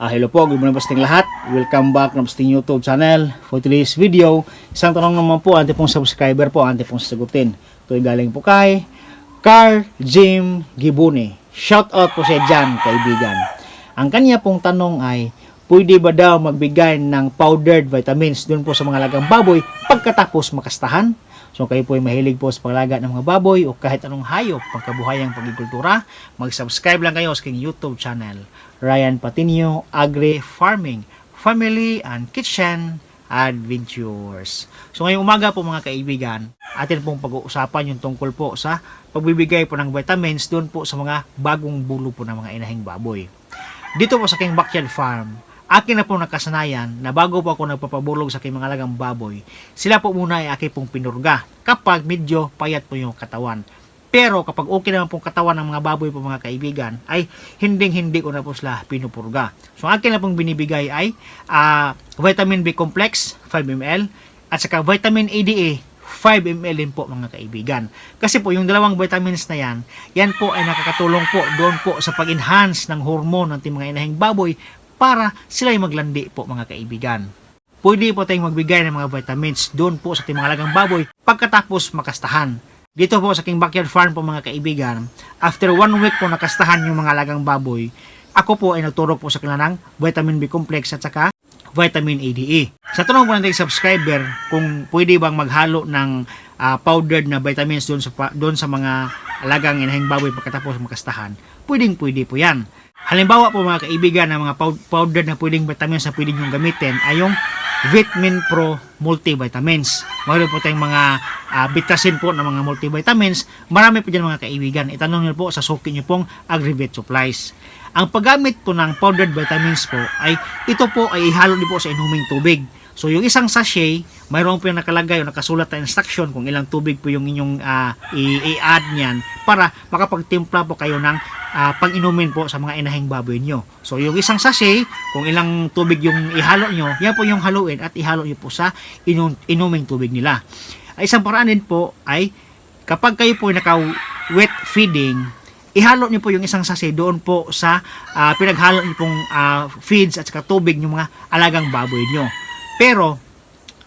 Ah, hello po, good morning po sa lahat. Welcome back na sa YouTube channel. For today's video, isang tanong naman po, ante pong subscriber po, ante pong sagutin. Ito ay galing po kay Carl Jim Gibuni. Shout out po siya dyan, kaibigan. Ang kanya pong tanong ay, pwede ba daw magbigay ng powdered vitamins dun po sa mga lagang baboy pagkatapos makastahan? So kayo po ay mahilig po sa paglaga ng mga baboy o kahit anong hayop pagkabuhayang pagkikultura, mag-subscribe lang kayo sa aking YouTube channel. Ryan Patinio Agri Farming, Family and Kitchen Adventures. So ngayong umaga po mga kaibigan, atin pong pag-uusapan yung tungkol po sa pagbibigay po ng vitamins doon po sa mga bagong bulo po ng mga inahing baboy. Dito po sa aking backyard farm, akin na po nakasanayan na bago po ako nagpapabulog sa aking mga lagang baboy, sila po muna ay aking pong pinurga kapag medyo payat po yung katawan. Pero kapag okay naman pong katawan ng mga baboy po mga kaibigan, ay hinding-hindi ko na po sila pinupurga. So ang akin na pong binibigay ay ah, vitamin B complex 5 ml at saka vitamin ADA 5 ml din po mga kaibigan. Kasi po yung dalawang vitamins na yan, yan po ay nakakatulong po doon po sa pag-enhance ng hormone ng ating mga inahing baboy para sila ay maglandi po mga kaibigan. Pwede po tayong magbigay ng mga vitamins doon po sa ating mga lagang baboy pagkatapos makastahan. Dito po sa aking backyard farm po mga kaibigan, after one week po nakastahan yung mga lagang baboy, ako po ay nagturo po sa kanila ng vitamin B complex at saka vitamin ADE. Sa tanong po natin subscriber kung pwede bang maghalo ng ah, powdered na vitamins doon sa doon sa mga alagang inahing baboy pagkatapos makastahan, pwedeng pwede po 'yan. Halimbawa po mga kaibigan ng mga pow- powdered na pwedeng vitamins na pwedeng yung gamitin ay yung Vitamin Pro multivitamins. Mayroon po tayong mga ah, bitasin po ng mga multivitamins. Marami po dyan mga kaibigan. Itanong niyo po sa suki niyo pong Agrivet Supplies. Ang paggamit po ng powdered vitamins po ay ito po ay ihalo din po sa inuming tubig. So yung isang sachet, mayroon po yung nakalagay o nakasulat na instruction kung ilang tubig po yung inyong i- i-add niyan para makapagtimpla po kayo ng ah, pang-inumin po sa mga inahing baboy nyo. So yung isang sachet, kung ilang tubig yung ihalo nyo, yan po yung haluin at ihalo nyo po sa inum- inuming tubig nila. Ay, isang paraan din po ay kapag kayo po naka-wet feeding, ihalo niyo po yung isang sachet doon po sa ah, pinaghalo niyo pong ah, feeds at saka tubig ng mga alagang baboy nyo. Pero,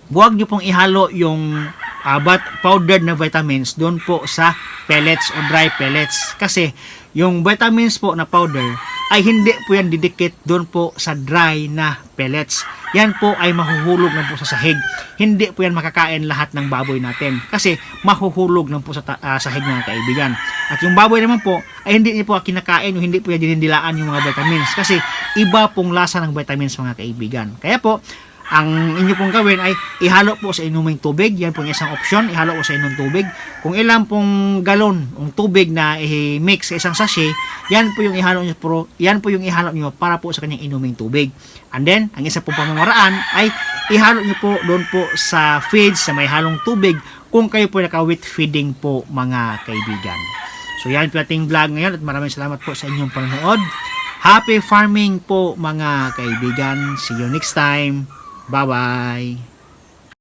huwag niyo pong ihalo yung ah, bat, powdered na vitamins doon po sa pellets o dry pellets. Kasi, yung vitamins po na powder ay hindi po yan didikit doon po sa dry na pellets. Yan po ay mahuhulog lang po sa sahig. Hindi po yan makakain lahat ng baboy natin. Kasi mahuhulog lang po sa ah, sahig mga kaibigan. At yung baboy naman po ay hindi niyo po kinakain o hindi po yan dinindilaan yung mga vitamins. Kasi iba pong lasa ng vitamins mga kaibigan. Kaya po, ang inyo pong gawin ay ihalo po sa inuming tubig. Yan po yung isang option. Ihalo po sa inong tubig. Kung ilang pong galon ng tubig na i-mix sa isang sachet, yan po yung ihalo nyo pro, yan po yung ihalo nyo para po sa kanyang inuming tubig. And then, ang isa pong pamamaraan ay ihalo nyo po doon po sa feeds sa may halong tubig kung kayo po naka-wet feeding po mga kaibigan. So yan po ating vlog ngayon at maraming salamat po sa inyong panonood. Happy farming po mga kaibigan. See you next time. Bye-bye.